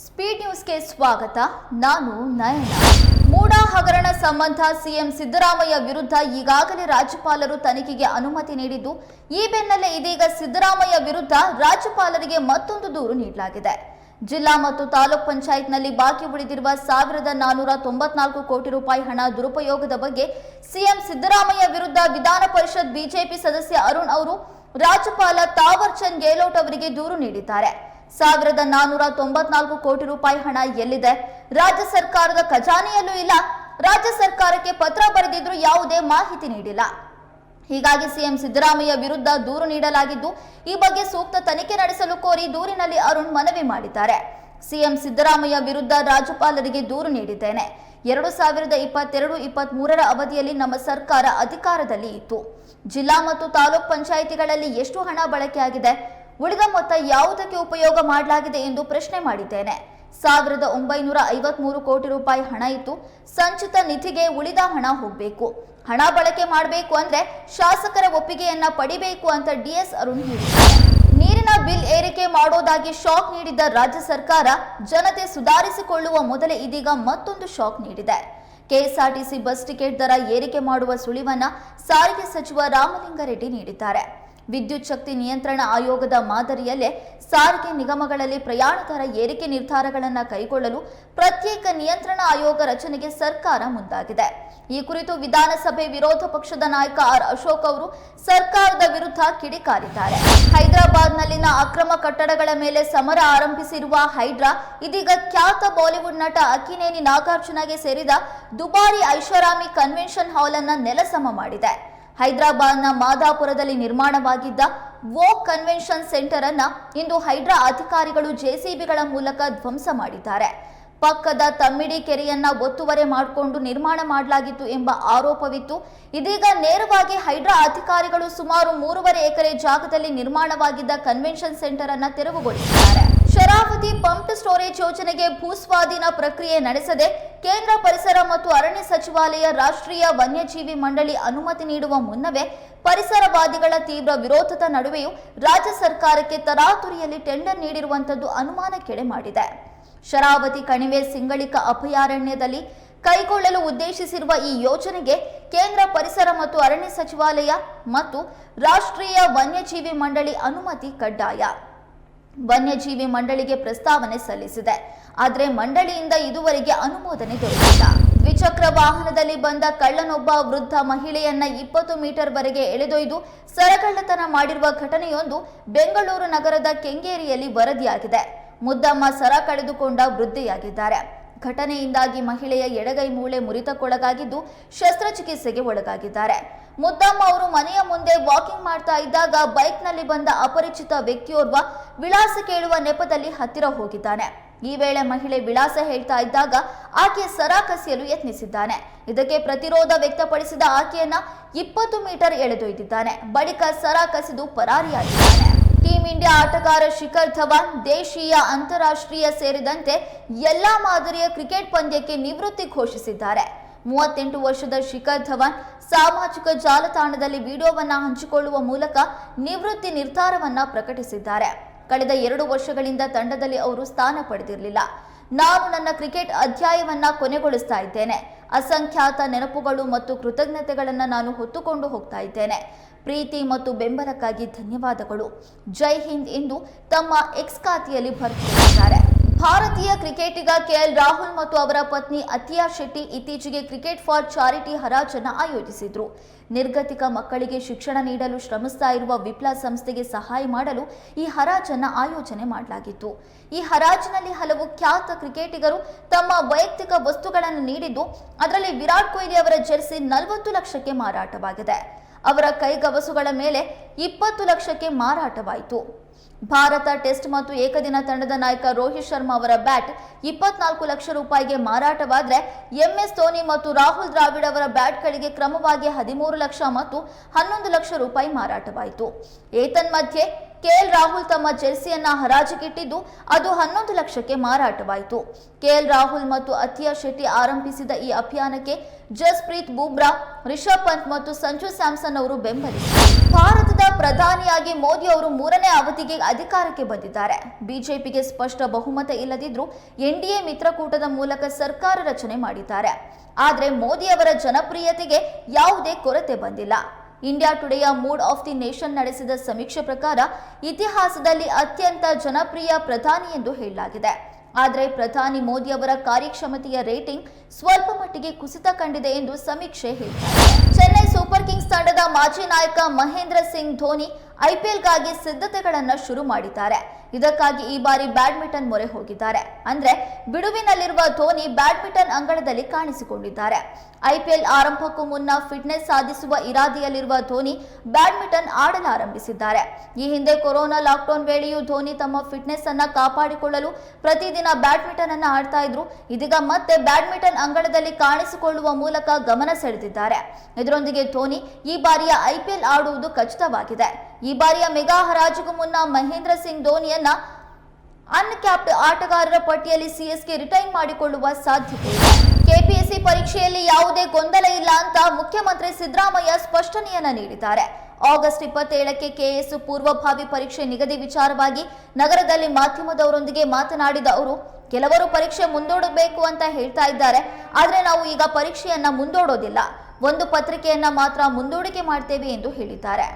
Speed ನ್ಯೂಸ್ಗೆ ಸ್ವಾಗತ. ನಾನು ನಯನ. ಮೂಡಾ ಹಗರಣ ಸಂಬಂಧ ಸಿಎಂ ಸಿದ್ದರಾಮಯ್ಯ ವಿರುದ್ಧ ಈಗಾಗಲೇ ರಾಜ್ಯಪಾಲರು ತನಿಖೆಗೆ ಅನುಮತಿ ನೀಡಿದ್ದು, ಈ ಬೆನ್ನಲ್ಲೇ ಇದೀಗ ಸಿದ್ದರಾಮಯ್ಯ ವಿರುದ್ಧ ರಾಜ್ಯಪಾಲರಿಗೆ ಮತ್ತೊಂದು ದೂರು ನೀಡಲಾಗಿದೆ. ಜಿಲ್ಲಾ ಮತ್ತು ತಾಲೂಕ್ ಪಂಚಾಯತ್ನಲ್ಲಿ ಬಾಕಿ ಉಳಿದಿರುವ ಸಾವಿರದ ನಾನೂರ ತೊಂಬತ್ನಾಲ್ಕು ಕೋಟಿ ರೂಪಾಯಿ ಹಣ ದುರುಪಯೋಗದ ಬಗ್ಗೆ ಸಿಎಂ ಸಿದ್ದರಾಮಯ್ಯ ವಿರುದ್ಧ ವಿಧಾನ ಪರಿಷತ್ ಬಿಜೆಪಿ ಸದಸ್ಯ ಅರುಣ್ ಅವರು ರಾಜ್ಯಪಾಲ ತಾವರ್ ಚಂದ್ ಗೆಹ್ಲೋಟ್ ಅವರಿಗೆ ದೂರು ನೀಡಿದ್ದಾರೆ. ಸಾವಿರದ ನಾನೂರ ತೊಂಬತ್ನಾಲ್ಕು ಕೋಟಿ ರೂಪಾಯಿ ಹಣ ಎಲ್ಲಿದೆ? ರಾಜ್ಯ ಸರ್ಕಾರದ ಖಜಾನೆಯಲ್ಲೂ ಇಲ್ಲ. ರಾಜ್ಯ ಸರ್ಕಾರಕ್ಕೆ ಪತ್ರ ಬರೆದಿದ್ರು ಯಾವುದೇ ಮಾಹಿತಿ ನೀಡಿಲ್ಲ. ಹೀಗಾಗಿ ಸಿಎಂ ಸಿದ್ದರಾಮಯ್ಯ ವಿರುದ್ಧ ದೂರು ನೀಡಲಾಗಿದ್ದು, ಈ ಬಗ್ಗೆ ಸೂಕ್ತ ತನಿಖೆ ನಡೆಸಲು ಕೋರಿ ದೂರಿನಲ್ಲಿ ಅರುಣ್ ಮನವಿ ಮಾಡಿದ್ದಾರೆ. ಸಿಎಂ ಸಿದ್ದರಾಮಯ್ಯ ವಿರುದ್ಧ ರಾಜ್ಯಪಾಲರಿಗೆ ದೂರು ನೀಡಿದ್ದೇನೆ. ಎರಡು ಸಾವಿರದ ಇಪ್ಪತ್ತೆರಡು ಇಪ್ಪತ್ತ್ ಮೂರರ ಅವಧಿಯಲ್ಲಿ ನಮ್ಮ ಸರ್ಕಾರ ಅಧಿಕಾರದಲ್ಲಿ ಇತ್ತು. ಜಿಲ್ಲಾ ಮತ್ತು ತಾಲೂಕ್ ಪಂಚಾಯಿತಿಗಳಲ್ಲಿ ಎಷ್ಟು ಹಣ ಬಳಕೆಯಾಗಿದೆ? ಉಳಿದ ಮೊತ್ತ ಯಾವುದಕ್ಕೆ ಉಪಯೋಗ ಮಾಡಲಾಗಿದೆ ಎಂದು ಪ್ರಶ್ನೆ ಮಾಡಿದ್ದೇನೆ. ಸಾವಿರದ ಒಂಬೈನೂರ ಐವತ್ಮೂರು ಕೋಟಿ ರೂಪಾಯಿ ಹಣ ಇತ್ತು ಸಂಚಿತ ನಿಧಿಗೆ ಉಳಿದ ಹಣ ಹೋಗಬೇಕು. ಹಣ ಬಳಕೆ ಮಾಡಬೇಕು ಅಂದ್ರೆ ಶಾಸಕರ ಒಪ್ಪಿಗೆಯನ್ನ ಪಡಿಬೇಕು ಅಂತ ಡಿಎಸ್ ಅರುಣ್ ಹೇಳಿದ್ದಾರೆ. ನೀರಿನ ಬಿಲ್ ಏರಿಕೆ ಮಾಡೋದಾಗಿ ಶಾಕ್ ನೀಡಿದ್ದ ರಾಜ್ಯ ಸರ್ಕಾರ ಜನತೆ ಸುಧಾರಿಸಿಕೊಳ್ಳುವ ಮೊದಲೇ ಇದೀಗ ಮತ್ತೊಂದು ಶಾಕ್ ನೀಡಿದೆ. ಕೆಎಸ್ಆರ್ಟಿಸಿ ಬಸ್ ಟಿಕೆಟ್ ದರ ಏರಿಕೆ ಮಾಡುವ ಸುಳಿವನ್ನ ಸಾರಿಗೆ ಸಚಿವ ರಾಮಲಿಂಗಾರೆಡ್ಡಿ ನೀಡಿದ್ದಾರೆ. ವಿದ್ಯುತ್ ಶಕ್ತಿ ನಿಯಂತ್ರಣ ಆಯೋಗದ ಮಾದರಿಯಲ್ಲೇ ಸಾರಿಗೆ ನಿಗಮಗಳಲ್ಲಿ ಪ್ರಯಾಣಿಕರ ಏರಿಕೆ ನಿರ್ಧಾರಗಳನ್ನು ಕೈಗೊಳ್ಳಲು ಪ್ರತ್ಯೇಕ ನಿಯಂತ್ರಣ ಆಯೋಗ ರಚನೆಗೆ ಸರ್ಕಾರ ಮುಂದಾಗಿದೆ. ಈ ಕುರಿತು ವಿಧಾನಸಭೆ ವಿರೋಧ ಪಕ್ಷದ ನಾಯಕ ಆರ್ ಅಶೋಕ್ ಅವರು ಸರ್ಕಾರದ ವಿರುದ್ಧ ಕಿಡಿಕಾರಿದ್ದಾರೆ. ಹೈದರಾಬಾದ್ನಲ್ಲಿನ ಅಕ್ರಮ ಕಟ್ಟಡಗಳ ಮೇಲೆ ಸಮರ ಆರಂಭಿಸಿರುವ ಹೈಡ್ರಾ, ಇದೀಗ ಖ್ಯಾತ ಬಾಲಿವುಡ್ ನಟ ಅಕ್ಕಿನೇನಿ ನಾಗಾರ್ಜುನಗೆ ಸೇರಿದ ದುಬಾರಿ ಐಷಾರಾಮಿ ಕನ್ವೆನ್ಷನ್ ಹಾಲ್ ಅನ್ನ ನೆಲಸಮ ಮಾಡಿದೆ. ಹೈದರಾಬಾದ್ನ ಮಾದಾಪುರದಲ್ಲಿ ನಿರ್ಮಾಣವಾಗಿದ್ದ ವೋ ಕನ್ವೆನ್ಷನ್ ಸೆಂಟರ್ ಅನ್ನ ಇಂದು ಹೈಡ್ರಾ ಅಧಿಕಾರಿಗಳು ಜೆಸಿಬಿಗಳ ಮೂಲಕ ಧ್ವಂಸ ಮಾಡಿದ್ದಾರೆ. ಪಕ್ಕದ ತಮ್ಮಿಡಿ ಕೆರೆಯನ್ನ ಒತ್ತುವರೆ ಮಾಡಿಕೊಂಡು ನಿರ್ಮಾಣ ಮಾಡಲಾಗಿತ್ತು ಎಂಬ ಆರೋಪವಿತ್ತು. ಇದೀಗ ನೇರವಾಗಿ ಹೈಡ್ರಾ ಅಧಿಕಾರಿಗಳು ಸುಮಾರು ಮೂರುವರೆ ಎಕರೆ ಜಾಗದಲ್ಲಿ ನಿರ್ಮಾಣವಾಗಿದ್ದ ಕನ್ವೆನ್ಷನ್ ಸೆಂಟರ್ ಅನ್ನ ತೆರವುಗೊಳಿಸಿದ್ದಾರೆ. ಶರಾವತಿ ಪಂಪ್ ಸ್ಟೋರೇಜ್ ಯೋಜನೆಗೆ ಭೂಸ್ವಾಧೀನ ಪ್ರಕ್ರಿಯೆ ನಡೆಸದೆ ಕೇಂದ್ರ ಪರಿಸರ ಮತ್ತು ಅರಣ್ಯ ಸಚಿವಾಲಯ ರಾಷ್ಟ್ರೀಯ ವನ್ಯಜೀವಿ ಮಂಡಳಿ ಅನುಮತಿ ನೀಡುವ ಮುನ್ನವೇ ಪರಿಸರವಾದಿಗಳ ತೀವ್ರ ವಿರೋಧದ ನಡುವೆಯೂ ರಾಜ್ಯ ಸರ್ಕಾರಕ್ಕೆ ತರಾತುರಿಯಲ್ಲಿ ಟೆಂಡರ್ ನೀಡಿರುವಂತದ್ದು ಅನುಮಾನಕ್ಕೆಡೆ ಮಾಡಿದೆ. ಶರಾವತಿ ಕಣಿವೆ ಸಿಂಗಳಿಕ ಅಭಯಾರಣ್ಯದಲ್ಲಿ ಕೈಗೊಳ್ಳಲು ಉದ್ದೇಶಿಸಿರುವ ಈ ಯೋಜನೆಗೆ ಕೇಂದ್ರ ಪರಿಸರ ಮತ್ತು ಅರಣ್ಯ ಸಚಿವಾಲಯ ಮತ್ತು ರಾಷ್ಟ್ರೀಯ ವನ್ಯಜೀವಿ ಮಂಡಳಿ ಅನುಮತಿ ಕಡ್ಡಾಯ. ವನ್ಯಜೀವಿ ಮಂಡಳಿಗೆ ಪ್ರಸ್ತಾವನೆ ಸಲ್ಲಿಸಿದೆ. ಆದರೆ ಮಂಡಳಿಯಿಂದ ಇದುವರೆಗೆ ಅನುಮೋದನೆ ದೊರೆತಿಲ್ಲ. ದ್ವಿಚಕ್ರ ವಾಹನದಲ್ಲಿ ಬಂದ ಕಳ್ಳನೊಬ್ಬ ವೃದ್ಧ ಮಹಿಳೆಯನ್ನ ಇಪ್ಪತ್ತು ಮೀಟರ್ ವರೆಗೆ ಎಳೆದೊಯ್ದು ಸರಗಳ್ಳತನ ಮಾಡಿರುವ ಘಟನೆಯೊಂದು ಬೆಂಗಳೂರು ನಗರದ ಕೆಂಗೇರಿಯಲ್ಲಿ ವರದಿಯಾಗಿದೆ. ಮುದ್ದಮ್ಮ ಸರ ಕಳೆದುಕೊಂಡ ವೃದ್ಧೆಯಾಗಿದ್ದಾರೆ. ಘಟನೆಯಿಂದಾಗಿ ಮಹಿಳೆಯ ಎಡಗೈ ಮೂಳೆ ಮುರಿತಕ್ಕೊಳಗಾಗಿದ್ದು ಶಸ್ತ್ರಚಿಕಿತ್ಸೆಗೆ ಒಳಗಾಗಿದ್ದಾರೆ. ಮುದ್ದಮ್ಮ ಅವರು ಮನೆಯ ಮುಂದೆ ವಾಕಿಂಗ್ ಮಾಡ್ತಾ ಇದ್ದಾಗ ಬೈಕ್ನಲ್ಲಿ ಬಂದ ಅಪರಿಚಿತ ವ್ಯಕ್ತಿಯೋರ್ವ ವಿಳಾಸ ಕೇಳುವ ನೆಪದಲ್ಲಿ ಹತ್ತಿರ ಹೋಗಿದ್ದಾನೆ. ಈ ವೇಳೆ ಮಹಿಳೆ ವಿಳಾಸ ಹೇಳ್ತಾ ಇದ್ದಾಗ ಆಕೆ ಸರ ಕಸಿಯಲು ಯತ್ನಿಸಿದ್ದಾನೆ. ಇದಕ್ಕೆ ಪ್ರತಿರೋಧ ವ್ಯಕ್ತಪಡಿಸಿದ ಆಕೆಯನ್ನ ಇಪ್ಪತ್ತು ಮೀಟರ್ ಎಳೆದೊಯ್ದಿದ್ದಾನೆ. ಬಳಿಕ ಸರ ಕಸಿದು ಪರಾರಿಯಾಗಿದ್ದಾನೆ. ಟೀಂ ಇಂಡಿಯಾ ಆಟಗಾರ ಶಿಖರ್ ಧವನ್ ದೇಶೀಯ ಅಂತಾರಾಷ್ಟ್ರೀಯ ಸೇರಿದಂತೆ ಎಲ್ಲಾ ಮಾದರಿಯ ಕ್ರಿಕೆಟ್ ಪಂದ್ಯಕ್ಕೆ ನಿವೃತ್ತಿ ಘೋಷಿಸಿದ್ದಾರೆ. ಮೂವತ್ತೆಂಟು ವರ್ಷದ ಶಿಖರ್ ಧವನ್ ಸಾಮಾಜಿಕ ಜಾಲತಾಣದಲ್ಲಿ ವಿಡಿಯೋವನ್ನ ಹಂಚಿಕೊಳ್ಳುವ ಮೂಲಕ ನಿವೃತ್ತಿ ನಿರ್ಧಾರವನ್ನ ಪ್ರಕಟಿಸಿದ್ದಾರೆ. ಕಳೆದ ಎರಡು ವರ್ಷಗಳಿಂದ ತಂಡದಲ್ಲಿ ಅವರು ಸ್ಥಾನ ಪಡೆದಿರಲಿಲ್ಲ. ನಾನು ನನ್ನ ಕ್ರಿಕೆಟ್ ಅಧ್ಯಾಯವನ್ನ ಕೊನೆಗೊಳಿಸ್ತಾ ಇದ್ದೇನೆ. ಅಸಂಖ್ಯಾತ ನೆನಪುಗಳು ಮತ್ತು ಕೃತಜ್ಞತೆಗಳನ್ನು ನಾನು ಹೊತ್ತುಕೊಂಡು ಹೋಗ್ತಾ ಇದ್ದೇನೆ. ಪ್ರೀತಿ ಮತ್ತು ಬೆಂಬಲಕ್ಕಾಗಿ ಧನ್ಯವಾದಗಳು. ಜೈ ಹಿಂದ್ ಎಂದು ತಮ್ಮ ಎಕ್ಸ್ ಖಾತೆಯಲ್ಲಿ ಭಾರತೀಯ ಕ್ರಿಕೆಟಿಗ ಕೆಎಲ್ ರಾಹುಲ್ ಮತ್ತು ಅವರ ಪತ್ನಿ ಅತಿಯಾ ಶೆಟ್ಟಿ ಇತ್ತೀಚೆಗೆ ಕ್ರಿಕೆಟ್ ಫಾರ್ ಚಾರಿಟಿ ಹರಾಜನ್ನ ಆಯೋಜಿಸಿದ್ರು. ನಿರ್ಗತಿಕ ಮಕ್ಕಳಿಗೆ ಶಿಕ್ಷಣ ನೀಡಲು ಶ್ರಮಿಸ್ತಾ ಇರುವ ವಿಪ್ಲ ಸಂಸ್ಥೆಗೆ ಸಹಾಯ ಮಾಡಲು ಈ ಹರಾಜನ್ನ ಆಯೋಜನೆ ಮಾಡಲಾಗಿತ್ತು. ಈ ಹರಾಜಿನಲ್ಲಿ ಹಲವು ಖ್ಯಾತ ಕ್ರಿಕೆಟಿಗರು ತಮ್ಮ ವೈಯಕ್ತಿಕ ವಸ್ತುಗಳನ್ನು ನೀಡಿದ್ದು, ಅದರಲ್ಲಿ ವಿರಾಟ್ ಕೊಹ್ಲಿ ಅವರ ಜೆರ್ಸಿ ನಲವತ್ತು ಲಕ್ಷಕ್ಕೆ ಮಾರಾಟವಾಗಿದೆ. ಅವರ ಕೈಗವಸುಗಳ ಮೇಲೆ ಇಪ್ಪತ್ತು ಲಕ್ಷಕ್ಕೆ ಮಾರಾಟವಾಯಿತು. ಭಾರತ ಟೆಸ್ಟ್ ಮತ್ತು ಏಕದಿನ ತಂಡದ ನಾಯಕ ರೋಹಿತ್ ಶರ್ಮಾ ಅವರ ಬ್ಯಾಟ್ ಇಪ್ಪತ್ನಾಲ್ಕು ಲಕ್ಷ ರೂಪಾಯಿಗೆ ಮಾರಾಟವಾದರೆ ಎಂಎಸ್ ಧೋನಿ ಮತ್ತು ರಾಹುಲ್ ದ್ರಾವಿಡ್ ಅವರ ಬ್ಯಾಟ್ಗಳಿಗೆ ಕ್ರಮವಾಗಿ ಹದಿಮೂರು ಲಕ್ಷ ಮತ್ತು ಹನ್ನೊಂದು ಲಕ್ಷ ರೂಪಾಯಿ ಮಾರಾಟವಾಯಿತು. ಏತನ್ಮಧ್ಯೆ ಕೆಎಲ್ ರಾಹುಲ್ ತಮ್ಮ ಜೆರ್ಸಿಯನ್ನ ಹರಾಜಿಗಿಟ್ಟಿದ್ದು ಅದು ಹನ್ನೊಂದು ಲಕ್ಷಕ್ಕೆ ಮಾರಾಟವಾಯಿತು. ಕೆಎಲ್ ರಾಹುಲ್ ಮತ್ತು ಅತಿಯಾ ಶೆಟ್ಟಿ ಆರಂಭಿಸಿದ ಈ ಅಭಿಯಾನಕ್ಕೆ ಜಸ್ಪ್ರೀತ್ ಬೂಬ್ರಾ ರಿಷಬ್ ಪಂತ್ ಮತ್ತು ಸಂಜು ಸ್ಯಾಮ್ಸನ್ ಅವರು ಬೆಂಬಲಿಸಿದರು. ಭಾರತದ ಪ್ರಧಾನಿಯಾಗಿ ಮೋದಿ ಅವರು ಮೂರನೇ ಅವಧಿಗೆ ಅಧಿಕಾರಕ್ಕೆ ಬಂದಿದ್ದಾರೆ. ಬಿಜೆಪಿಗೆ ಸ್ಪಷ್ಟ ಬಹುಮತ ಇಲ್ಲದಿದ್ರೂ ಎನ್ಡಿಎ ಮಿತ್ರಕೂಟದ ಮೂಲಕ ಸರ್ಕಾರ ರಚನೆ ಮಾಡಿದ್ದಾರೆ. ಆದರೆ ಮೋದಿ ಅವರ ಜನಪ್ರಿಯತೆಗೆ ಯಾವುದೇ ಕೊರತೆ ಬಂದಿಲ್ಲ. ಇಂಡಿಯಾ ಟುಡೆಯ ಮೂಡ್ ಆಫ್ ದಿ ನೇಷನ್ ನಡೆಸಿದ ಸಮೀಕ್ಷೆ ಪ್ರಕಾರ ಇತಿಹಾಸದಲ್ಲಿ ಅತ್ಯಂತ ಜನಪ್ರಿಯ ಪ್ರಧಾನಿ ಎಂದು ಹೇಳಲಾಗಿದೆ. ಆದರೆ ಪ್ರಧಾನಿ ಮೋದಿ ಅವರ ಕಾರ್ಯಕ್ಷಮತೆಯ ರೇಟಿಂಗ್ ಸ್ವಲ್ಪ ಮಟ್ಟಿಗೆ ಕುಸಿತ ಕಂಡಿದೆ ಎಂದು ಸಮೀಕ್ಷೆ ಹೇಳಿದೆ ಚೆನ್ನೈ ಸೂಪರ್ ಕಿಂಗ್ಸ್ ತಂಡದ ಮಾಜಿ ನಾಯಕ ಮಹೇಂದ್ರ ಸಿಂಗ್ ಧೋನಿ ಐಪಿಎಲ್ಗಾಗಿ ಸಿದ್ಧತೆಗಳನ್ನು ಶುರು ಮಾಡಿದ್ದಾರೆ. ಇದಕ್ಕಾಗಿ ಈ ಬಾರಿ ಬ್ಯಾಡ್ಮಿಂಟನ್ ಮೊರೆ ಹೋಗಿದ್ದಾರೆ. ಅಂದ್ರೆ ಬಿಡುವಿನಲ್ಲಿರುವ ಧೋನಿ ಬ್ಯಾಡ್ಮಿಂಟನ್ ಅಂಗಳದಲ್ಲಿ ಕಾಣಿಸಿಕೊಂಡಿದ್ದಾರೆ. ಐಪಿಎಲ್ ಆರಂಭಕ್ಕೂ ಮುನ್ನ ಫಿಟ್ನೆಸ್ ಸಾಧಿಸುವ ಇರಾದೆಯಲ್ಲಿರುವ ಧೋನಿ ಬ್ಯಾಡ್ಮಿಂಟನ್ ಆಡಲಾರಂಭಿಸಿದ್ದಾರೆ. ಈ ಹಿಂದೆ ಕೊರೋನಾ ಲಾಕ್ಡೌನ್ ವೇಳೆಯೂ ಧೋನಿ ತಮ್ಮ ಫಿಟ್ನೆಸ್ ಅನ್ನ ಕಾಪಾಡಿಕೊಳ್ಳಲು ಪ್ರತಿದಿನ ಬ್ಯಾಡ್ಮಿಂಟನ್ ಅನ್ನ ಆಡ್ತಾ ಇದ್ರು. ಇದೀಗ ಮತ್ತೆ ಬ್ಯಾಡ್ಮಿಂಟನ್ ಅಂಗಳದಲ್ಲಿ ಕಾಣಿಸಿಕೊಳ್ಳುವ ಮೂಲಕ ಗಮನ ಸೆಳೆದಿದ್ದಾರೆ. ಇದರೊಂದಿಗೆ ಧೋನಿ ಈ ಬಾರಿಯ ಐಪಿಎಲ್ ಆಡುವುದು ಖಚಿತವಾಗಿದೆ. ಈ ಬಾರಿಯ ಮೆಗಾ ಹರಾಜಿಗೂ ಮುನ್ನ ಮಹೇಂದ್ರ ಸಿಂಗ್ ಧೋನಿಯನ್ನ ಅನ್ಕ್ಯಾಪ್ಡ್ ಆಟಗಾರರ ಪಟ್ಟಿಯಲ್ಲಿ ಸಿಎಸ್ಕೆ ರಿಟೈನ್ ಮಾಡಿಕೊಳ್ಳುವ ಸಾಧ್ಯತೆ. ಇದೆ ಕೆಪಿಎಸ್ಸಿ ಪರೀಕ್ಷೆಯಲ್ಲಿ ಯಾವುದೇ ಗೊಂದಲ ಇಲ್ಲ ಅಂತ ಮುಖ್ಯಮಂತ್ರಿ ಸಿದ್ದರಾಮಯ್ಯ ಸ್ಪಷ್ಟನೆಯನ್ನ ನೀಡಿದ್ದಾರೆ. ಆಗಸ್ಟ್ ಇಪ್ಪತ್ತೇಳಕ್ಕೆ ಕೆಎಸ್ ಪೂರ್ವಭಾವಿ ಪರೀಕ್ಷೆ ನಿಗದಿ ವಿಚಾರವಾಗಿ ನಗರದಲ್ಲಿ ಮಾಧ್ಯಮದವರೊಂದಿಗೆ ಮಾತನಾಡಿದ ಅವರು, ಕೆಲವರು ಪರೀಕ್ಷೆ ಮುಂದೂಡಬೇಕು ಅಂತ ಹೇಳ್ತಾ ಇದ್ದಾರೆ. ಆದರೆ ನಾವು ಈಗ ಪರೀಕ್ಷೆಯನ್ನ ಮುಂದೂಡೋದಿಲ್ಲ. ಒಂದು ಪತ್ರಿಕೆಯನ್ನ ಮಾತ್ರ ಮುಂದೂಡಿಕೆ ಮಾಡ್ತೇವೆ ಎಂದು ಹೇಳಿದ್ದಾರೆ.